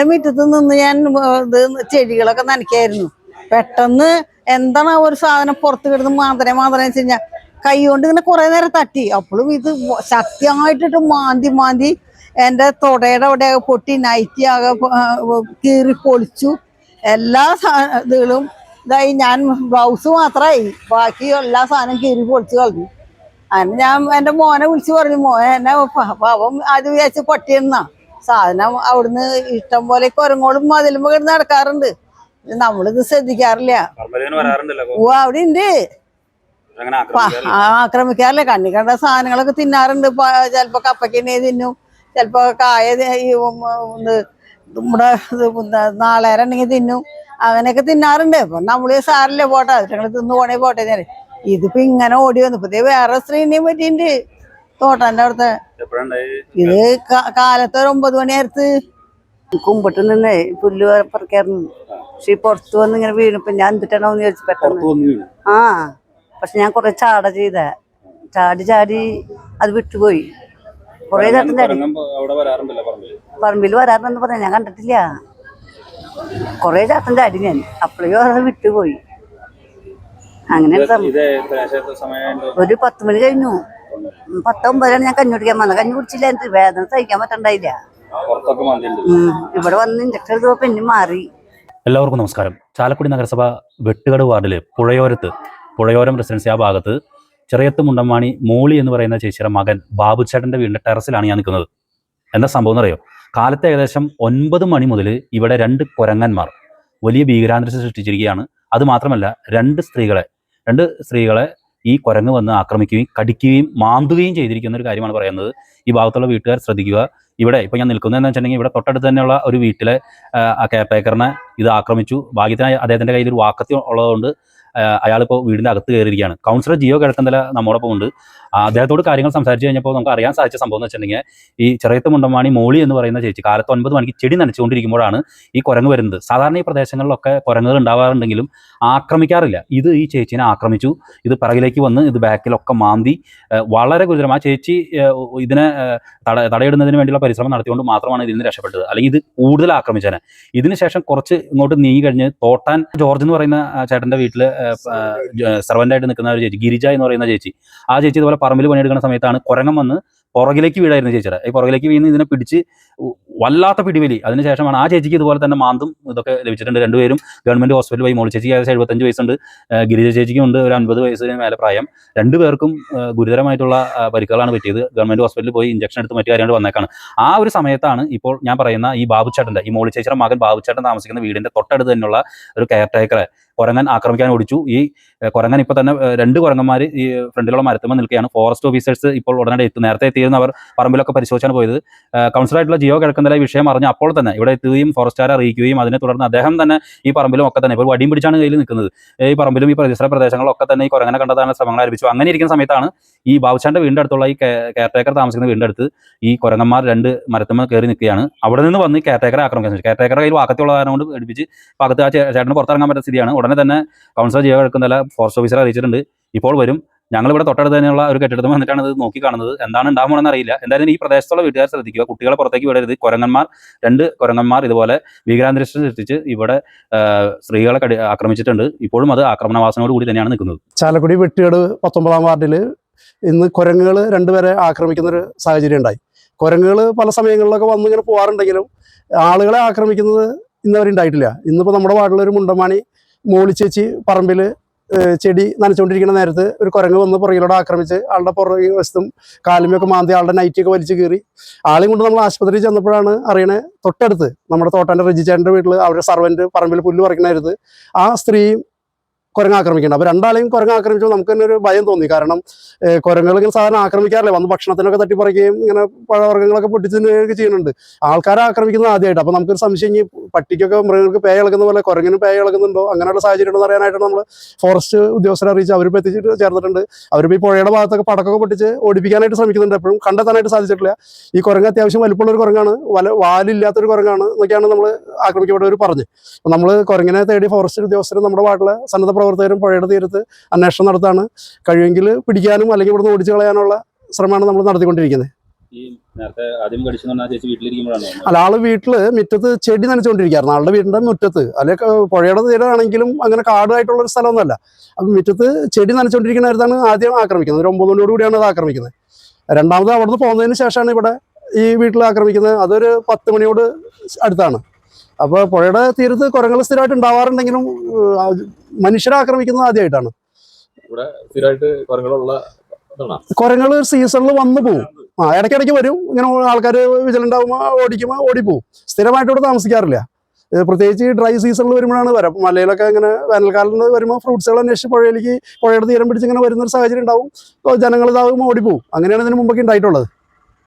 എന്റെ മുറ്റത്ത് നിന്ന് ഞാൻ ഇത് ചെടികളൊക്കെ നനയ്ക്കായിരുന്നു. പെട്ടെന്ന് എന്താണ് ആ ഒരു സാധനം പുറത്ത് കിടന്ന് മാന്തരെ മാന്തനെ വെച്ച് കഴിഞ്ഞാൽ കൈ കൊണ്ട് ഇങ്ങനെ കുറെ നേരം തട്ടി. അപ്പോഴും ഇത് ശക്തിയായിട്ടിട്ട് മാന്തി മാന്തി എന്റെ തൊടയുടെ അവിടെ പൊട്ടി നൈറ്റി ആകെ കീറി പൊളിച്ചു. എല്ലാ ഇതുകളും ഇതായി. ഞാൻ ബ്ലൗസ് മാത്രമായി ബാക്കി എല്ലാ സാധനം കീറി പൊളിച്ചു കളഞ്ഞു. അങ്ങനെ ഞാൻ എന്റെ മോനെ വിളിച്ചു പറഞ്ഞു മോനെ എന്നെ പാവം അത് വിചാരിച്ച് പട്ടിയെന്നാ. സാധനം അവിടുന്ന് ഇഷ്ടം പോലെ കുരങ്ങോളും മതിലും കിടന്ന് നടക്കാറുണ്ട്. നമ്മളിത് ശ്രദ്ധിക്കാറില്ല. ഓ അവിടെ ഉണ്ട് ആക്രമിക്കാറില്ല. കണ്ണി കണ്ട സാധനങ്ങളൊക്കെ തിന്നാറുണ്ട്. ചിലപ്പോ കപ്പക്കിനെ തിന്നും. ചിലപ്പോ കായ നമ്മുടെ ഇത് എന്താ നാളേരം ഉണ്ടെങ്കിൽ തിന്നും. അങ്ങനെയൊക്കെ തിന്നാറുണ്ട്. അപ്പൊ നമ്മൾ സാറില്ല പോട്ടെ. ഞങ്ങൾ തിന്നു പോണേ പോട്ടെ ഞാൻ ഇതിപ്പോ ഇങ്ങനെ ഓടി വന്നു. പുതിയ വേറെ സ്ത്രീനെയും പറ്റിയിട്ടുണ്ട് തോട്ടന്റെ അവിടുത്തെ. എപ്പോഴുണ്ടായി ഇത് കാലത്ത് ഒരു ഒമ്പത് മണി നേരത്ത് കുമ്പിട്ട് നിന്നേ പുല്ല് പറക്കായിരുന്നു പക്ഷെ പുറത്ത് വന്ന് ഇങ്ങനെ വീണപ്പോ ഞാൻ എന്തിട്ടാണോന്ന് ചോദിച്ചു പെട്ടെന്ന്. ആ. പക്ഷെ ഞാൻ കുറെ ചാട ചെയ്ത. ചാടി ചാടി അത് വിട്ടുപോയി. കുറെ ചേട്ടൻ ചാടി. പറമ്പിൽ വരാറുണ്ടെന്ന് പറഞ്ഞ ഞാൻ കണ്ടിട്ടില്ല. കുറെ ചാട്ടം ചാടി ഞാൻ. അപ്പോഴേ അത് വിട്ടുപോയി. അങ്ങനെ ഒരു പത്ത് മണി കഴിഞ്ഞു. പത്തൊമ്പതിനാണ് ഞാൻ കഞ്ഞി കുടിക്കാൻ വന്നത്. കഞ്ഞി കുടിച്ചില്ല എനിക്ക് വേദന സഹിക്കാൻ പറ്റണ്ടായില്ല. ഇവിടെ വന്ന് ഇഞ്ചക്ഷൻ എടുത്തപ്പോ പിന്നെ മാറി. എല്ലാവർക്കും നമസ്കാരം. ചാലക്കുടി നഗരസഭ വെട്ടുകട് വാർഡിലെ പുഴയോരത്ത് പുഴയോരം റെസിഡൻസി ആ ഭാഗത്ത് ചെറിയത്ത് മുണ്ടമ്മാണി മോളി എന്ന് പറയുന്ന ചേച്ചിയുടെ മകൻ ബാബു ചേട്ടന്റെ വീടിന്റെ ടെറസിലാണ് ഞാൻ നിൽക്കുന്നത്. എന്താ സംഭവം എന്ന് എന്നറിയോ? കാലത്ത് ഏകദേശം ഒൻപത് മണി മുതൽ ഇവിടെ രണ്ട് കുരങ്ങന്മാർ വലിയ ഭീകരാന്തരീക്ഷം സൃഷ്ടിച്ചിരിക്കുകയാണ്. അത് മാത്രമല്ല രണ്ട് സ്ത്രീകളെ രണ്ട് സ്ത്രീകളെ ഈ കുരങ്ങ് വന്ന് ആക്രമിക്കുകയും കടിക്കുകയും മാന്തുകയും ചെയ്തിരിക്കുന്ന ഒരു കാര്യമാണ് പറയുന്നത്. ഈ ഭാഗത്തുള്ള വീട്ടുകാർ ശ്രദ്ധിക്കുക. ഇവിടെ ഇപ്പോൾ ഞാൻ നിൽക്കുന്നതെന്ന് വെച്ചിട്ടുണ്ടെങ്കിൽ ഇവിടെ തൊട്ടടുത്ത് തന്നെയുള്ള ഒരു വീട്ടിലെ ടേക്കറിനെ ഇത് ആക്രമിച്ചു. ഭാഗ്യത്തിനായി അദ്ദേഹത്തിന്റെ കയ്യിൽ ഒരു വാക്കത്തി ഉള്ളതുകൊണ്ട് അയാളിപ്പോൾ വീടിന്റെ അകത്ത് കയറിയിരിക്കുകയാണ്. കൗൺസിലർ ജിയോ കിഴക്കന്തല നമ്മോടൊപ്പം ഉണ്ട്. അദ്ദേഹത്തോട് കാര്യങ്ങൾ സംസാരിച്ചു കഴിഞ്ഞപ്പോൾ നമുക്ക് അറിയാൻ സാധിച്ച സംഭവം എന്ന് വെച്ചിട്ടുണ്ടെങ്കിൽ ഈ ചെറിയത്ത് മുണ്ടമാണി മോളി എന്ന് പറയുന്ന ചേച്ചി കാലത്ത് ഒൻപത് മണിക്ക് ചെടി നനച്ചുകൊണ്ടിരിക്കുമ്പോഴാണ് ഈ കുരങ്ങ് വരുന്നത്. സാധാരണ ഈ പ്രദേശങ്ങളിലൊക്കെ കുരങ്ങുകൾ ഉണ്ടാവാറുണ്ടെങ്കിലും ആക്രമിക്കാറില്ല. ഇത് ഈ ചേച്ചീനെ ആക്രമിച്ചു. ഇത് പിറകിലേക്ക് വന്ന് ഇത് ബാക്കിലൊക്കെ മാന്തി വളരെ ഗുരുതരം ആ ചേച്ചി ഇതിനെ തട തടയിടുന്നതിന് വേണ്ടിയുള്ള പരിശ്രമം നടത്തിക്കൊണ്ട് മാത്രമാണ് ഇതിൽ നിന്ന് രക്ഷപ്പെട്ടത്. അല്ലെങ്കിൽ ഇത് കൂടുതൽ ആക്രമിച്ചേനെ. ഇതിനുശേഷം കുറച്ച് ഇങ്ങോട്ട് നീങ്ങി കഴിഞ്ഞ് തോട്ടാൻ ജോർജ് എന്ന് പറയുന്ന ചേട്ടന്റെ വീട്ടിൽ സെർവന്റ് ആയിട്ട് നിൽക്കുന്ന ഒരു ചേച്ചി ഗിരിജ എന്ന് പറയുന്ന ചേച്ചി ആ ചേച്ചി ഇതുപോലെ പറമ്പിൽ പണിയെടുക്കുന്ന സമയത്താണ് കുരങ്ങം വന്ന് പുറകിലേക്ക് വീടായിരുന്നു ചേച്ചിയുടെ. ഈ പുറകിലേക്ക് വീണ് ഇതിനെ പിടിച്ച് വല്ലാത്ത പിടിവലി. അതിനുശേഷമാണ് ആ ചേച്ചിക്ക് ഇതുപോലെ തന്നെ മാന്തും ഇതൊക്കെ ലഭിച്ചിട്ടുണ്ട് രണ്ടുപേരും. ഗവൺമെന്റ് ഹോസ്പിറ്റലിൽ പോയി മോളി ചേച്ചിക്ക് ഏകദേശം എഴുപത്തഞ്ച് വയസ്സുണ്ട്. ഗിരിജ ചേച്ചിക്കും ഉണ്ട് ഒരു അൻപത് വയസ്സിന് മേലെ പ്രായം. രണ്ടുപേർക്കും ഗുരുതരമായിട്ടുള്ള പരിക്കുകളാണ് പറ്റിയത്. ഗവൺമെന്റ് ഹോസ്പിറ്റലിൽ പോയി ഇഞ്ചക്ഷൻ എടുത്ത് മറ്റു കാര്യങ്ങൾ വന്നേക്കാണ്. ആ ഒരു സമയത്താണ് ഇപ്പോൾ ഞാൻ പറയുന്ന ഈ ബാബുച്ചേട്ടന്റെ ഈ മോളി ചേച്ചിയുടെ മകൻ ബാബുച്ചേട്ടൻ താമസിക്കുന്ന വീടിന്റെ തൊട്ടടുത്ത് തന്നെയുള്ള ഒരു കെയർ ടേക്കറെ കുരങ്ങൻ ആക്രമിക്കാൻ ഓടിച്ചു. ഈ കുരങ്ങൻ ഇപ്പോൾ തന്നെ രണ്ട് കുരങ്ങന്മാർ ഈ ഫ്രണ്ടിലുള്ള മരത്തുമ്പോൾ നിൽക്കുകയാണ്. ഫോറസ്റ്റ് ഓഫീസേഴ്സ് ഇപ്പോൾ ഉടനടി എത്തും. നേരത്തെ എത്തിയിരുന്ന അവർ പറമ്പിലൊക്കെ പരിശോധിച്ചാണ് പോയത്. കൗൺസിലായിട്ടുള്ള ജിയോ കിഴക്കുന്നതിലെ വിഷയം അറിഞ്ഞ അപ്പോൾ തന്നെ ഇവിടെ എത്തുകയും ഫോറസ്റ്റുകാരെ അറിയിക്കുകയും അതിനെ തുടർന്ന് അദ്ദേഹം തന്നെ ഈ പറമ്പിലും ഒക്കെ തന്നെ ഇപ്പോൾ വടിയും പിടിച്ചാണ് കയ്യിൽ നിൽക്കുന്നത്. ഈ പറമ്പിലും ഈ പരിസര പ്രദേശങ്ങളൊക്കെ തന്നെ ഈ കുരങ്ങനെ കണ്ടതാണ് ശ്രമങ്ങൾ ആരംഭിച്ചു. അങ്ങനെ ഇരിക്കുന്ന സമയത്താണ് ഈ ബാബുച്ചാന്റെ വീടിന്റെ അടുത്തുള്ള ഈ കെയർ ടേക്കർ താമസിക്കുന്ന വീടിന്റെ അടുത്ത് ഈ കുരങ്ങന്മാർ രണ്ട് മരത്തുമ്മ കയറി നിൽക്കുകയാണ്. അവിടെ നിന്ന് വന്ന് കെയർ ടേക്കറെ ആക്രമിക്കാൻ ശ്രമിച്ചു. കെയർ ടേക്കറെ കയ്യിൽ വാക്കത്തുള്ള കാരണം കൊണ്ട് എടുപ്പിച്ച് പകത്ത് ആ ചേട്ടന് പുറത്തിറങ്ങാൻ പറ്റുന്ന സ്ഥിതിയാണ്. ഉടനെ തന്നെ കൗൺസിലർ ജിയോ കിഴക്കുന്നല്ല ഫോറസ്റ്റ് ഓഫീസറെ അറിയിച്ചിട്ടുണ്ട്. ഇപ്പോൾ വരും. ഞങ്ങൾ ഇവിടെ തൊട്ടടുത്ത് തന്നെയുള്ള ഒരു കെട്ടിടത്തിൽ വന്നിട്ടാണ് ഇത് നോക്കി കാണുന്നത്. എന്താണ് ഉണ്ടാകുമെന്ന് അറിയില്ല. എന്തായാലും ഈ പ്രദേശത്തുള്ള വീട്ടുകാർ ശ്രദ്ധിക്കുക. കുട്ടികളെ പുറത്തേക്ക് വിടരുത്. കുരങ്ങന്മാർ രണ്ട് കുരങ്ങന്മാർ ഇതുപോലെ ഭീകരാന്തരീക്ഷം സൃഷ്ടിച്ച് ഇവിടെ സ്ത്രീകളെ ആക്രമിച്ചിട്ടുണ്ട്. ഇപ്പോഴും അത് ആക്രമണവാസനോട് കൂടി തന്നെയാണ് നിൽക്കുന്നത്. ചാലക്കുടി വെട്ടുകേട് പത്തൊമ്പതാം വാർഡിൽ ഇന്ന് കുരങ്ങുകൾ രണ്ടുപേരെ ആക്രമിക്കുന്ന ഒരു സാഹചര്യം ഉണ്ടായി. കുരങ്ങുകൾ പല സമയങ്ങളിലൊക്കെ വന്ന് ഇങ്ങനെ പോകാറുണ്ടെങ്കിലും ആളുകളെ ആക്രമിക്കുന്നത് ഇന്നവരുണ്ടായിട്ടില്ല ഇന്നിപ്പോൾ നമ്മുടെ വാർഡിലൊരു മുണ്ടമാണി മോളിച്ചേച്ചി പറമ്പിൽ ചെടി നനച്ചുകൊണ്ടിരിക്കുന്ന നേരത്ത് ഒരു കുരങ്ങ് വന്ന് പുറകിലൂടെ ആക്രമിച്ച് ആളുടെ പുറകെ വശത്തും കാലുമൊക്കെ മാന്തി ആളുടെ നൈറ്റിയൊക്കെ വലിച്ചു കീറി. ആളെയും കൊണ്ട് നമ്മൾ ആശുപത്രിയിൽ ചെന്നപ്പോഴാണ് അറിയണേ തൊട്ടടുത്ത് നമ്മുടെ തോട്ടാന്റെ റജിച്ചേട്ടന്റെ വീട്ടിൽ അവരുടെ സർവന്റ് പറമ്പിൽ പുല്ല് പറിക്കണ നേരത്ത് ആ സ്ത്രീയും കുരങ്ങ് ആക്രമിക്കണം അപ്പോൾ രണ്ടാളെയും കുരങ്ങ് ആക്രമിച്ചപ്പോൾ നമുക്ക് തന്നെ ഒരു ഭയം തോന്നി. കാരണം ഏഹ് കുരങ്ങുകൾ ഇങ്ങനെ സാധാരണ ആക്രമിക്കാറില്ല? വന്ന് ഭക്ഷണത്തിനൊക്കെ തട്ടിപ്പറിക്കുകയും ഇങ്ങനെ പഴവർഗങ്ങളൊക്കെ പൊട്ടിച്ച് തിന്നുകയൊക്കെ ചെയ്യുന്നുണ്ട്. ആൾക്കാരെ ആക്രമിക്കുന്നത് ആദ്യമായിട്ട്. അപ്പോൾ നമുക്കൊരു സംശയം ഈ പട്ടിക്കൊക്കെ മൃഗങ്ങൾക്ക് പേ ഇളക്കുന്ന പോലെ കുരങ്ങിന് പേ ഇളക്കുന്നുണ്ടോ? അങ്ങനെയുള്ള സാഹചര്യം ഉണ്ടെന്ന് അറിയാനായിട്ട് നമ്മൾ ഫോറസ്റ്റ് ഉദ്യോഗസ്ഥരെ അറിയിച്ച് അവരിപ്പോൾ എത്തിച്ചിട്ട് ചേർന്നിട്ടുണ്ട്. അവരിപ്പോൾ ഈ പുഴയുടെ ഭാഗത്തൊക്കെ പടക്കൊക്കെ പൊട്ടിച്ച് ഓടിപ്പിക്കാനായിട്ട് ശ്രമിക്കുന്നുണ്ട്. എപ്പോഴും കണ്ടെത്താനായിട്ട് സാധിച്ചിട്ടില്ല. ഈ കുരങ്ങ് അത്യാവശ്യം വലിപ്പമുള്ള ഒരു കുരങ്ങാണ്. വല വാലില്ലാത്തൊരു കുരങ്ങാണ് എന്നൊക്കെയാണ് നമ്മൾ ആക്രമിക്കപ്പെട്ടവർ അപ്പോൾ നമ്മൾ കുരങ്ങിനെ തേടി ഫോറസ്റ്റ് ഉദ്യോഗസ്ഥരും നമ്മുടെ വാട്ടിലെ സന്നദ്ധ പ്രവർത്തകരും പുഴയുടെ തീരത്ത് അന്വേഷണം നടത്താണ്. കഴിയുമെങ്കിൽ പിടിക്കാനും അല്ലെങ്കിൽ ഇവിടുന്ന് ഓടിച്ചു കളയാനുള്ള ശ്രമമാണ് നമ്മൾ നടത്തിക്കൊണ്ടിരിക്കുന്നത്. അല്ല ആൾ വീട്ടിൽ മുറ്റത്ത് ചെടി നനച്ചുകൊണ്ടിരിക്കുകയായിരുന്നു. ആളുടെ വീടിന്റെ മുറ്റത്ത്. അല്ലെ പുഴയുടെ തീരാണെങ്കിലും അങ്ങനെ കാടായിട്ടുള്ള ഒരു സ്ഥലമൊന്നുമല്ല. അപ്പം മുറ്റത്ത് ചെടി നനച്ചുകൊണ്ടിരിക്കുന്നവരുതാണ് ആദ്യം ആക്രമിക്കുന്നത്. ഒരു ഒമ്പത് മണിയോട് കൂടിയാണ് അത് ആക്രമിക്കുന്നത്. രണ്ടാമത് അവിടുന്ന് പോകുന്നതിന് ശേഷമാണ് ഇവിടെ ഈ വീട്ടിൽ ആക്രമിക്കുന്നത്. അതൊരു പത്ത് മണിയോട് അടുത്താണ്. അപ്പോൾ പുഴയുടെ തീരത്ത് കുരങ്ങൾ സ്ഥിരമായിട്ട് ഉണ്ടാവാറുണ്ടെങ്കിലും മനുഷ്യരെ ആക്രമിക്കുന്നത് ആദ്യമായിട്ടാണ്. സ്ഥിരമായിട്ട് ഇതാണോ. കുരങ്ങൾ സീസണിൽ വന്നു പോകും ആ ഇടയ്ക്കിടയ്ക്ക് വരും. ഇങ്ങനെ ആൾക്കാർ വിജിലന്റ് ഓടിക്കുമ്പോ ഓടിക്കുമ്പോൾ ഓടിപ്പോവും. സ്ഥിരമായിട്ട് ഇവിടെ താമസിക്കാറില്ല. പ്രത്യേകിച്ച് ഡ്രൈ സീസണിൽ വരുമ്പോഴാണ് വരാം. മലയിലൊക്കെ ഇങ്ങനെ വേനൽക്കാലത്ത് വരുമ്പോൾ ഫ്രൂട്ട്സുകൾ അന്വേഷിച്ച് പുഴയിലേക്ക് പുഴയുടെ തീരം പിടിച്ച് ഇങ്ങനെ വരുന്നൊരു സാഹചര്യം ഉണ്ടാവും. ജനങ്ങൾ ഇതാകുമ്പോൾ ഓടിപ്പോവും. അങ്ങനെയാണ് ഇതിന് മുമ്പൊക്കെ ഉണ്ടായിട്ടുള്ളത്.